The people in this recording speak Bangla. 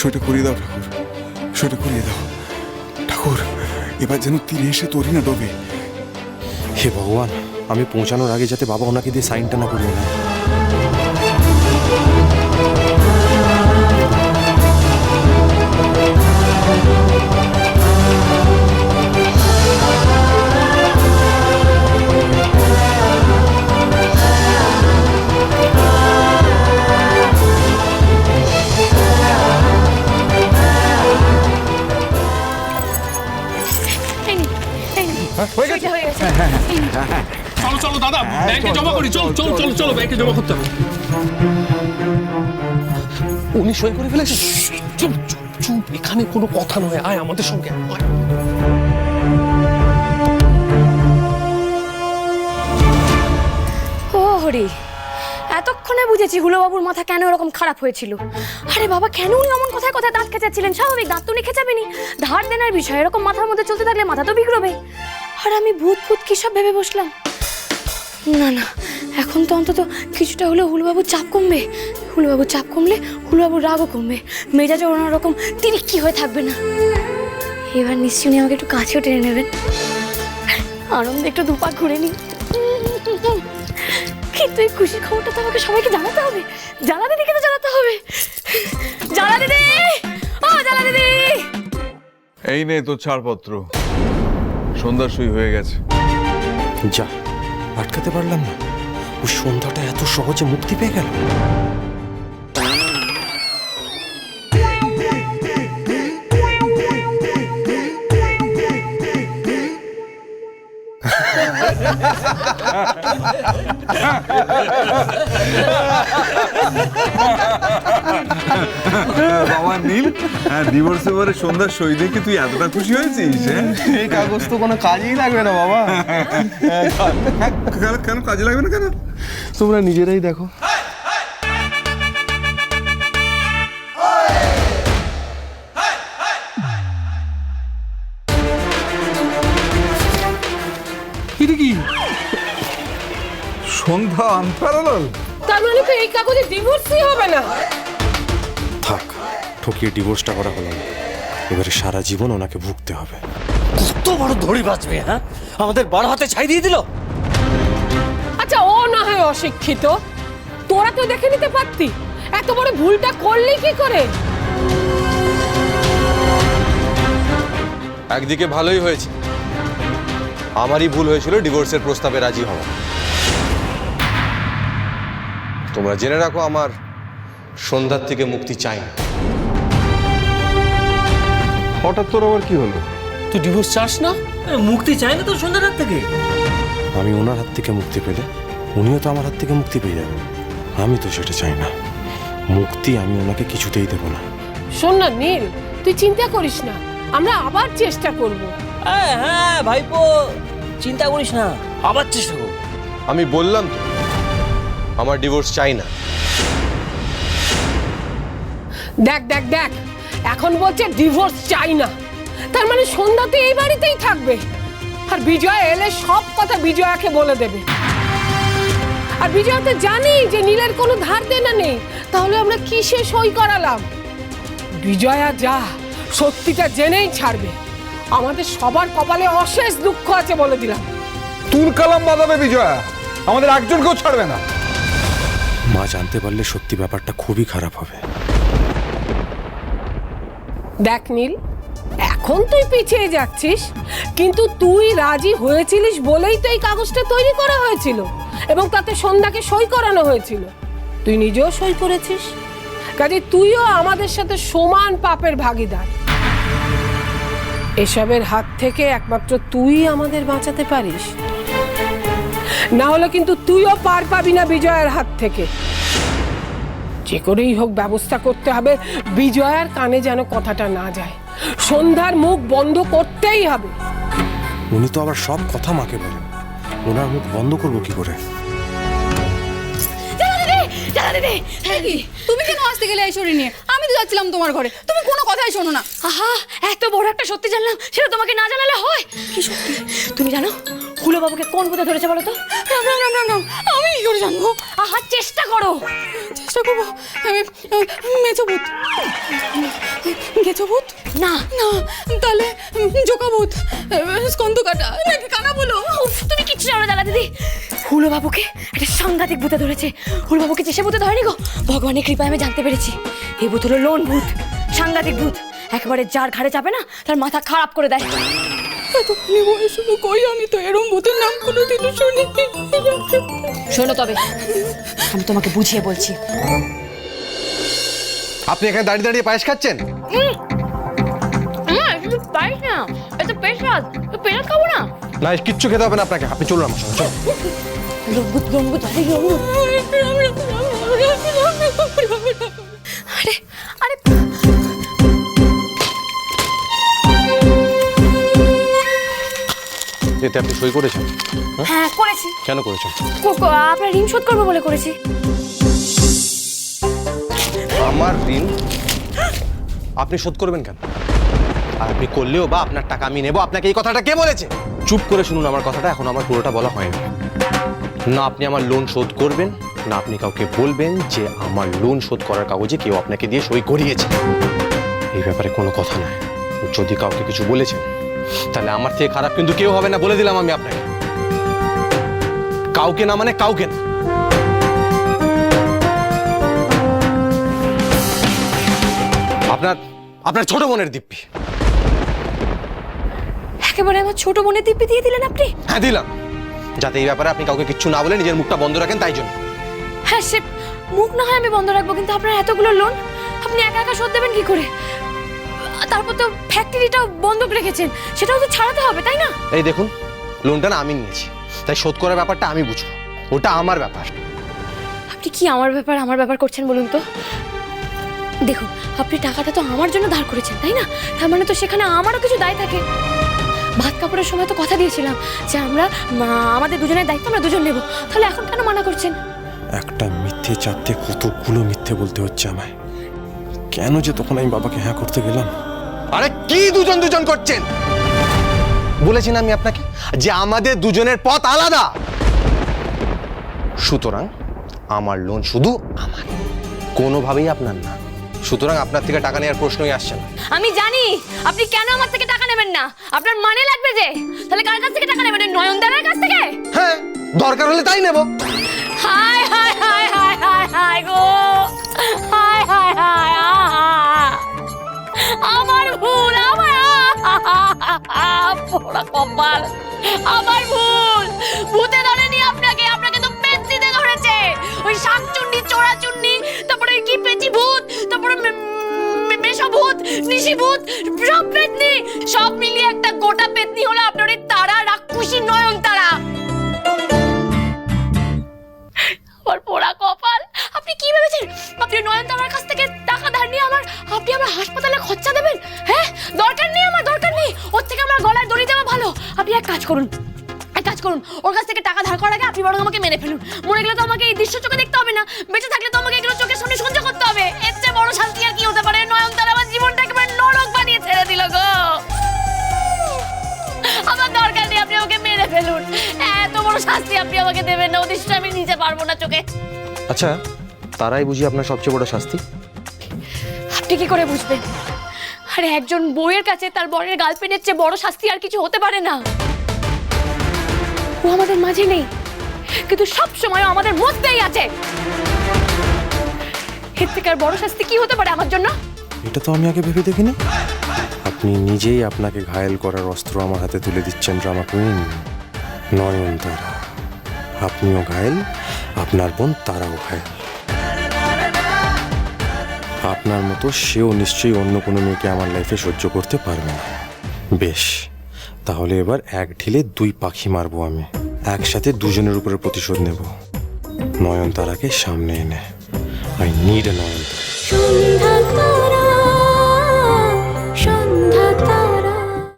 সেটা করিয়ে দাও, ঠাকুর। সেটা করিয়ে দাও। ঠাকুর, এবার যেন তীরে এসে তরি না ডোবে। হে ভগবান, আমি পৌঁছানোর আগে যাতে বাবা ওনাকে দিয়ে সাইনটা না করিয়ে নেয় নিন। সইটা হয়ে গেছে। চলো চলো দাদা। ব্যাংকে জমা করি। চল চল চলো চলো ব্যাংকে জমা করতে হবে। উনি সই করে ফেলেছে? চুপ চুপ চুপ। এখানে কোনো কথা নয়। আয় আমাদের সঙ্গে। আয়। ও হরি এতক্ষণে বুঝেছি হুলোবাবুর মাথা কেন এরকম খারাপ হয়েছিল। আরে বাবা কেন উনি এমন কথায় কথায় দাঁত খেঁচাচ্ছিলেন? স্বাভাবিক দাঁত তো উনি খেঁচাবেনি ধার দেনার বিষয় এরকম মাথার মধ্যে চলতে থাকলে মাথা তো বিগড়বে। আর আমি ভূত ভূত কী সব ভেবে বসলাম? না না, এখন তো অন্তত কিছুটা হলেও হুলবাবুর চাপ কমবে। হুলবাবুর চাপ কমলে হুলবাবুর রাগও কমবে। মেজাজও অন্যরকম, তিনি কি হয়ে থাকবে না? এবার নিশ্চয়ই উনি আমাকে একটু কাছেও টেনে নেবেন। আনন্দে একটু দুপা ঘুরে নিই কিন্তু এই খুশির খবরটা তো আমাকে সবাইকে জানাতে হবে। জানা দিদিকে তো জানাতে হবে? জানা দিদি! ও জানা দিদি! এই নে তোর ছাড়পত্র। সন্ধ্যা সই হয়ে গেছে। যা আটকাতে পারলাম না। ও সন্ধ্যাটা এত সহজে মুক্তি পেয়ে গেল। বাবা নীল হ্যাঁ ডিভোর্স এবারে সন্ধ্যা সই দেখে তুই এতটা খুশি হয়েছিস হ্যাঁ? এই কাগজ তো কোনো কাজেই লাগবে না বাবা। কেন কেন কাজে লাগবে না কেন? তোমরা নিজেরাই দেখো। সন্ধ্যা আনপ্যারালাল তার মানে তো এই কাগজে ডিভোর্সই হবে না? থাক ঠকিয়ে ডিভোর্সটা করা হলো না। এবারে সারা জীবন ওনাকে ভুগতে হবে। কত বড় ধরি বাঁচবে হ্যাঁ? আমাদের বড় হাতে ছাই দিয়ে দিল। আচ্ছা ও না হয় অশিক্ষিত। তোরা তো দেখে নিতে পারতি। এত বড় ভুলটা করলি কি করে? একদিকে ভালোই হয়েছে। আমারই ভুল হয়েছিল ডিভোর্সের প্রস্তাবে রাজি হওয়া। তোমরা জেনে রাখো আমার সন্ধ্যার থেকে মুক্তি চাই না। হঠাৎ তোর আবার কি হলো? তুই ডিভোর্স চাস না? মুক্তি চাই না তোর সন্ধ্যার হাত থেকে? আমি ওনার হাত থেকে মুক্তি পেলে উনিও তো আমার হাত থেকে মুক্তি পেয়ে যাবেন। আমি তো সেটা চাই না। মুক্তি আমি ওনাকে কিছুতেই দেবো না। শোন না নীল তুই চিন্তা করিস না। আমরা আবার চেষ্টা করব। হ্যাঁ হ্যাঁ ভাইপো চিন্তা করিস না। আবার চেষ্টা করো আমি বললাম তো আমার ডিভোর্স চাই না। দেখ দেখ দেখ এখন বলছে ডিভোর্স চাই না। তার মানে সন্ধ্যাতে এই বাড়িতেই থাকবে। আর বিজয় এলে সব কথা বিজয়াকে বলে দেবে। আর বিজয় তো জানি যে নীলের কোনো ধার দেনা নেই। তাহলে আমরা কিসে সই করালাম? বিজয়া যা সত্যিটা জেনেই ছাড়বে। আমাদের সবার কপালে অশেষ দুঃখ আছে বলে দিলাম। তুল কালাম বাঁধাবে বিজয়া। আমাদের একজনকেও ছাড়বে না। মা জানতে পারলে সত্যি ব্যাপারটা খুবই খারাপ হবে। দেখ নীল, এখন তুই পিছিয়ে যাচ্ছিস, কিন্তু তুই রাজি হয়েছিলিস বলেই তো এই কাগজটা তৈরি করা হয়েছিল এবং তাতে সন্ধ্যাকে সই করানো হয়েছিল। তুই নিজেও সই করেছিস, কাজে তুইও আমাদের সাথে সমান পাপের ভাগিদার। এসবের হাত থেকে একমাত্র তুই আমাদের বাঁচাতে পারিস। না হলে কিন্তু তুইও পার পাবি না বিজয়ের হাত থেকে। যে করেই হোক ব্যবস্থা করতে হবে বিজয়ার কানে যেন কথাটা না যায়। সন্ধ্যার মুখ বন্ধ করতেই হবে। উনি তো আবার সব কথা মাকে বলেন। ওনার মুখ বন্ধ করব কি করে? জানা দিদি! কি? তুমি কেন আসতে গেলে এই শরীর নিয়ে? আমি তো যাচ্ছিলাম তোমার ঘরে। তুমি কোনো কথাই শোনো না। আহা এত বড় একটা সত্যি জানলাম সেটা তোমাকে না জানালে হয়? কি সত্যি? তুমি জানো হুলো বাবুকে কোন ভূতে ধরেছে বলো তো? রাম রাম রাম রাম রাম। আমি কি করে জানব। আহা চেষ্টা করো। চেষ্টা করব? আমি মেচো ভূত। গেছো ভূত? না। না তাহলে জোকা ভূত স্কন্দ কাটা নাকি কানা বলো? তুমি কিচ্ছু জানো দাদা দিদি। হুলো বাবুকে একটা সাংঘাতিক ভূতে ধরেছে। হুলো বাবুকে যে সে ভূতে ধরেনি গো ভগবানের কৃপায় আমি জানতে পেরেছি। এই ভূত হলো লোন ভূত সাংঘাতিক ভূত। একেবারে যার ঘাড়ে চাপে না তার মাথা খারাপ করে দেয়। এতখানি বয়স হলো কই আমি তো এরম ভূতের নাম কোনোদিনও শুনি শোনো তবে আমি তোমাকে বুঝিয়ে বলছি। আপনি এখানে দাঁড়িয়ে দাঁড়িয়ে পায়েস খাচ্ছেন? পারিস না এটা পেশাদ পেশাদ খাব না? না কিচ্ছু খেতে হবে না আপনাকে। আপনি চলুন আমার সঙ্গে চলুন। এতে আপনি সই করেছেন? হ্যাঁ? করেছি। কেন করেছেন? আপনার ঋণ শোধ করব বলে করেছি। আমার ঋণ? আপনি শোধ করবেন কেন? আর আপনি করলেও বা আপনার টাকা আমি নেব। আপনাকে এই কথাটা কে বলেছে? চুপ করে শুনুন আমার কথাটা এখন আমার পুরোটা বলা হয়নি। না আপনি আমার লোন শোধ করবেন না আপনি কাউকে বলবেন যে আমার লোন শোধ করার কাগজে কেউ আপনাকে দিয়ে সই করিয়েছে। এই ব্যাপারে কোনো কথা নয় যদি কাউকে কিছু বলেছেন তাহলে আমার থেকে খারাপ কিন্তু কেউ হবে না বলে দিলাম আমি আপনাকে। কাউকে না মানে কাউকে না। আপনার আপনার ছোট বোনের দিব্যি। একেবারে আমার ছোট বোনের দিব্যি দিয়ে দিলেন আপনি? হ্যাঁ দিলাম। যাতে এই ব্যাপারে আপনি কাউকে কিচ্ছু না বলে নিজের মুখটা বন্ধ রাখেন তাই জন্য। হ্যাঁ সে মুখ না হয় আমি বন্ধ রাখব কিন্তু আপনার এতগুলো লোন আপনি একা একা শোধ দেবেন কি করে? তারপর তো ফ্যাক্টরিটাও বন্ধক রেখেছেন। সেটাও তো ছাড়াতে হবে তাই না? এই দেখুন লোনটা না আমি নিয়েছি। তাই শোধ করার ব্যাপারটা আমি বুঝব। ওটা আমার ব্যাপার। আপনি কি আমার ব্যাপার আমার ব্যাপার করছেন বলুন তো? দেখুন আপনি টাকাটা তো আমার জন্য ধার করেছেন তাই না? তার মানে তো সেখানে আমারও কিছু দায় থাকে। ভাত কাপড়ের সময় তো কথা দিয়েছিলাম যে আমরা আমাদের দুজনের দায়িত্ব আমরা দুজন নেব। তাহলে এখন কেন মানা করছেন? একটা মিথ্যে চারটে কতগুলো মিথ্যে বলতে হচ্ছে আমায়। কেন যে তখন আমি বাবাকে হ্যাঁ করতে গেলাম? আরে কি দুজন দুজন করছেন? বলেছি না আমি আপনাকে যে আমাদের দুজনের পথ আলাদা। সুতরাং আমার লোন শুধু আমার। কোনোভাবেই আপনার না। সুতরাং আপনার থেকে টাকা নেওয়ার প্রশ্নই আসছে না। আমি জানি আপনি কেন আমার থেকে টাকা নেবেন না? আপনার মানে লাগবে যে তাহলে কার কাছ থেকে টাকা নেবেন? নয়নদারের কাছ থেকে? হ্যাঁ দরকার হলে তাই নেব। হায় হায় হায় হায় হায় হায় গো। পোড়া কপাল, আমার ভুল। ভূতে ধরেনি আপনাকে আপনাকে তো পেন্সিতে ধরেছে। ওই শাকচুন্নি, চোরাচুন্নি, তারপরে কি পেঁচি ভূত, তারপরে মে- মে- মেশো ভূত, নিশি ভূত, সব পেতনি সব মিলিয়ে একটা গোটা পেতনি হলো আপনার ওই তারা রাক্ষসী নয়ন তারা। আমার পোড়া কপাল, আপনি কি ভেবেছেন? আপনি নয়নতারার কাছ থেকে নিয়ে আমার, আপনি আমার হাসপাতালে খরচা দেবেন? হ্যাঁ? দরকার নেই আমার, দরকার নেই। ওর থেকে আমার গলায় দড়ি দেওয়া ভালো। আপনি এক কাজ করুন, এক কাজ করুন। ওর কাছ থেকে টাকা ধার করার আগে আপনি বরং আমাকে মেরে ফেলুন। মরে গেলে তো আমাকে এই দৃশ্য চোখে দেখতে হবে না। বেঁচে থাকলে তো আমাকে এগুলো চোখের সামনে সহ্য করতে হবে। এর চেয়ে বড় শান্তি আর কি হতে পারে? নয়নতারা আমার জীবনটা একেবারে নরক বানিয়ে ছেড়ে দিল গো। আমার দরকার নেই আপনি ওকে মেরে ফেলুন। এত বড় শাস্তি আপনি আমাকে দেবেন না। ওদের আমি নিতে পারব না চোখে। আচ্ছা তারাই বুঝি আপনার সবচেয়ে বড় শাস্তি? আপনি কি করে বুঝবেন আরে একজন বউয়ের কাছে তার বরের গার্লফ্রেন্ডের চেয়ে বড় শাস্তি আর কিছু হতে পারে না। ও আমাদের মাঝে নেই, কিন্তু সব সময় আমাদের মধ্যেই আছে। এর থেকে আর বড় শাস্তি কি হতে পারে আমার জন্য? এটা তো আমি আগে ভেবে দেখিনি। আপনি নিজেই আপনাকে ঘায়েল করার অস্ত্র আমার হাতে তুলে দিচ্ছেন, ড্রামা কুইন। নয়নতারা, আপনিও ঘায়েল, আপনার বোন তারাও ঘায়েল। আপনার মতো সেও নিশ্চয়ই অন্য কোনো মেয়েকে আমার লাইফে সহ্য করতে পারবে না। বেশ, তাহলে এবার এক ঢিলে দুই পাখি মারবো আমি। একসাথে দুজনের উপরে প্রতিশোধ নেব। নয়নতারাকে সামনে এনে। I need a Nayantara.